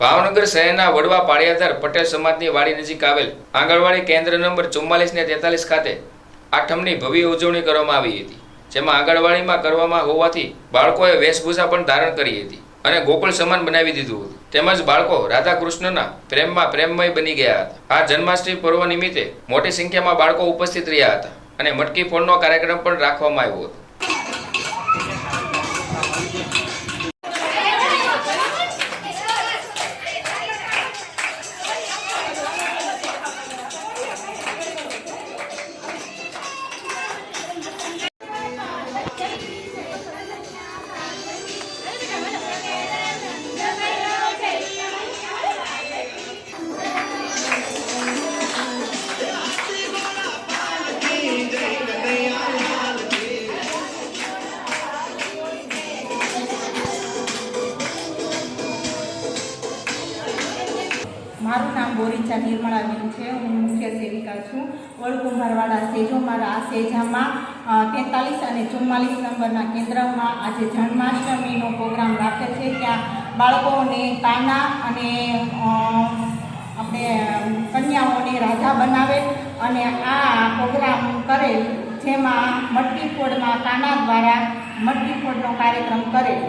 ભાવનગર શહેરના વડવા પાળિયાધાર પટેલ સમાજની વાડી નજીક આવેલ આંગણવાડી કેન્દ્ર નંબર ચુમ્માલીસ ને તેતાલીસ ખાતે આઠમની ભવ્ય ઉજવણી કરવામાં આવી હતી, જેમાં આંગણવાડીમાં કરવામાં હોવાથી બાળકોએ વેશભૂષા પણ ધારણ કરી હતી અને ગોકુળ સમાન બનાવી દીધું હતું. તેમજ બાળકો રાધા કૃષ્ણના પ્રેમમાં પ્રેમમય બની ગયા હતા. આ જન્માષ્ટમી પર્વ નિમિત્તે મોટી સંખ્યામાં બાળકો ઉપસ્થિત રહ્યા હતા અને મટકી ફોડનો કાર્યક્રમ પણ રાખવામાં આવ્યો હતો. મારું નામ બોરીચા નિર્મળાબેન છે. હું મુખ્ય સેવિકા છું. વડકુંભારવાડા સેજો મારા આ સેજામાં તેતાલીસ અને ચુમ્માલીસ નંબરના કેન્દ્રમાં આજે જન્માષ્ટમીનો પ્રોગ્રામ રાખે છે. ત્યાં બાળકોને કાના અને આપણે, કન્યાઓને રાધા બનાવે અને આ પ્રોગ્રામ કરેલ જેમાં મટકી ફોડમાં કાના દ્વારા મટકી કાર્યક્રમ કરેલ